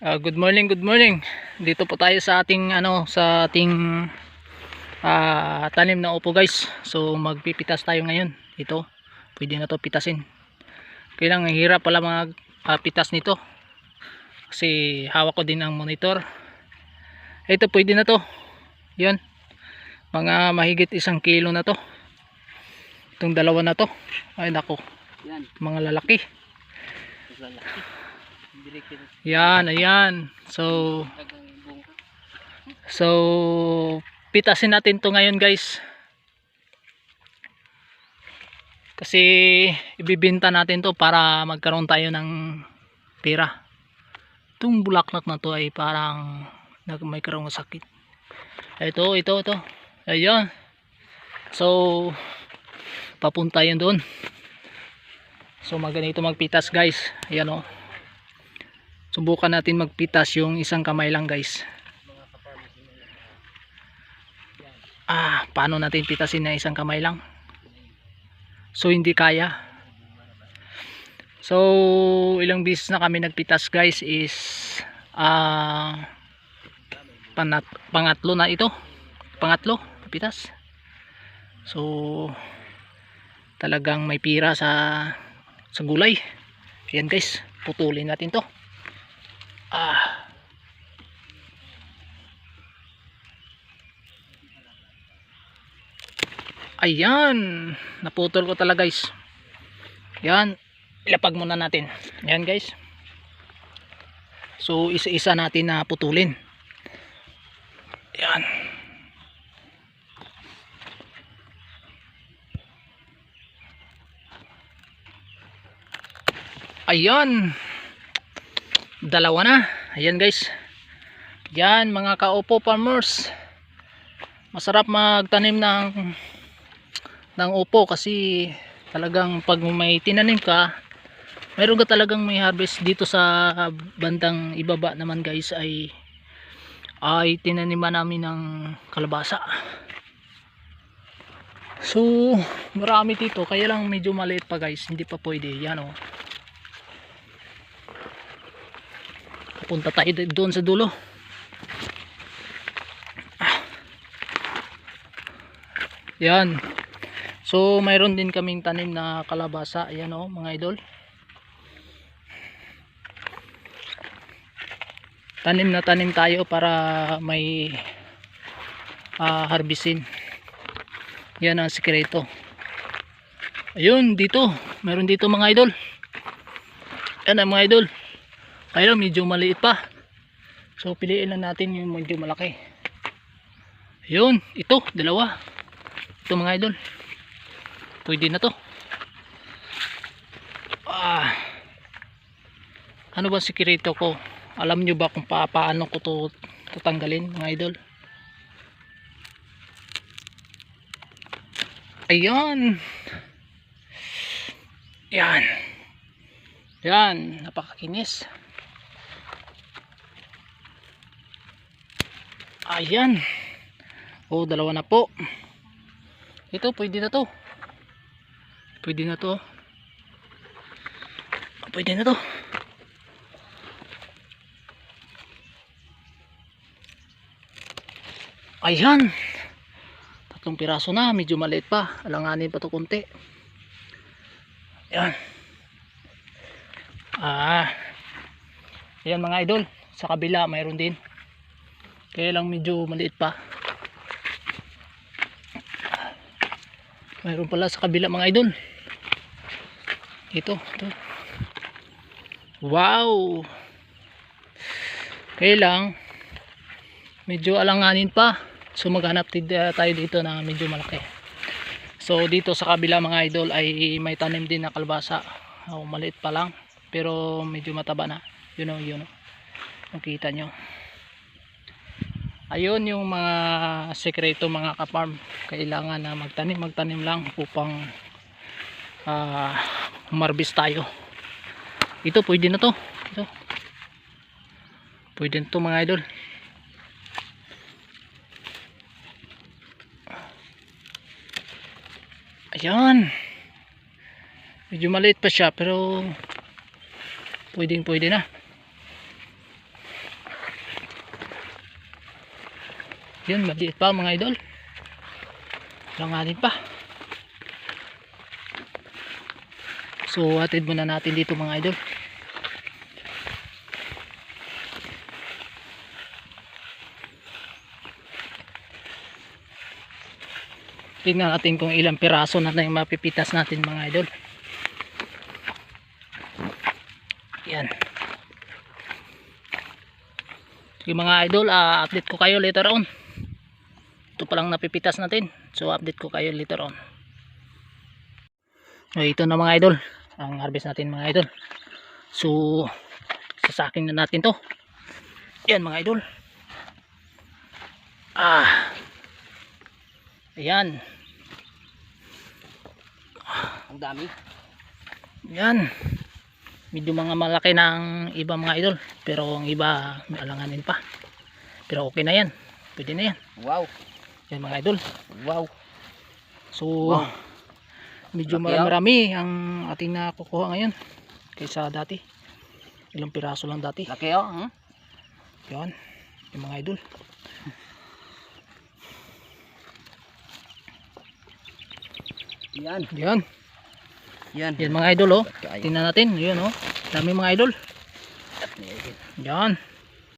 Ah, good morning, good morning. Dito po tayo sa ating ano, sa ating ah, tanim na upo guys. So magpipitas tayo ngayon. Ito, pwede na to pitasin. Kailang hirap pala mga ah, pitas nito. Kasi hawak ko din ang monitor. Ito pwede na to. 'Yan. Mga mahigit isang kilo na to. Itong dalawa na to. Ay nako, Yan, mga lalaki. lalaki. Yan, ayan. So. So, pitasin natin to ngayon guys. Kasi ibibenta natin to para magkaroon tayo ng pera. Itong bulaklak na to ay parang may karoon sakit. Ito, ito, ito. Ayan. So, papunta yun doon. So, maganito magpitas guys. Ayan o. Subukan natin magpitas yung isang kamay lang guys. Ah, paano natin pitasin na isang kamay lang? So hindi kaya. So ilang beses na kami nagpitas guys is ah panat pangatlo na ito. Pangatlo, pitas. So talagang may pira sa sa gulay. Ayan guys, putulin natin 'to. Ah. Ayan. Naputol ko talaga guys. Yan. Ilapag muna natin. Yan guys. So isa-isa natin na putulin. Yan. Ayan. Dalawa na. Ayan guys. Yan mga kaupo farmers. Masarap magtanim ng ng upo kasi talagang pag may tinanim ka meron ka talagang may harvest dito sa bandang ibaba naman guys ay ay tinaniman namin ng kalabasa so marami dito kaya lang medyo maliit pa guys hindi pa pwede yan o punta tayo doon sa dulo yan So mayroon din kaming tanim na kalabasa, ayan oh, mga idol. Tanim na tanim tayo para may uh, harbisin. Yan ang sikreto. Ayun, dito. Meron dito mga idol. Yan ang mga idol. Kaya medyo maliit pa. So piliin lang natin yung medyo malaki. Ayun, ito, dalawa. Ito mga idol. Pwede na to. Ah, ano ba sikreto ko? Alam nyo ba kung pa paano ko to tatanggalin mga idol? Ayan yan. Yan napakakinis ayan. Oh dalawa na po. Ito pwede na to. Pwede na to pwede na to. Ayan. Tatlong piraso na medyo maliit pa. Alanganin pa to konti. Ayan. Ah. Ayan mga idol. Sa kabila mayroon din kaya lang medyo maliit pa. Mayroon pala sa kabila mga idol. Ito ito. Wow! Kaya lang medyo alanganin pa. So maghanap tayo dito na medyo malaki. So dito sa kabila mga idol ay may tanim din na kalbasa oh, maliit pa lang pero medyo mataba na. Yun o yun o makita nyo ayun yung mga sekreto mga kaparm. Kailangan na magtanim magtanim lang upang uh, marbis tayo. Ito pwede na to. Ito. Pwede na to mga idol. Ayan. Medyo maliit pa siya pero pwedeng pwede na Yun, maliit pa mga idol. Langanin pa. So, atid muna natin dito mga idol. Tingnan natin kung ilang piraso na yung mapipitas natin mga idol. Yan. Sige mga idol, ah, update ko kayo later on. Ito pa lang napipitas natin. So update ko kayo later on. So ito na mga idol. Ang harvest natin mga idol. So sasaking na natin to. Yan mga idol. Ah. Ayan. Ang dami. Yan. Medyo mga malaki ang iba mga idol. Pero ang iba alanganin pa. Pero okay na yan. Pwede na yan. Wow. Yan mga idol. Wow. So, Wow. medyo ah. marami ang ating nakukuha ngayon. Kaysa dati. Ilang piraso lang dati. Laki oh. Hmm? Yan. Yung mga idol. Yan. Yan. Yan. Yan mga idol oh. Kayo. Tingnan natin. Yun oh. Dami mga idol. Yan.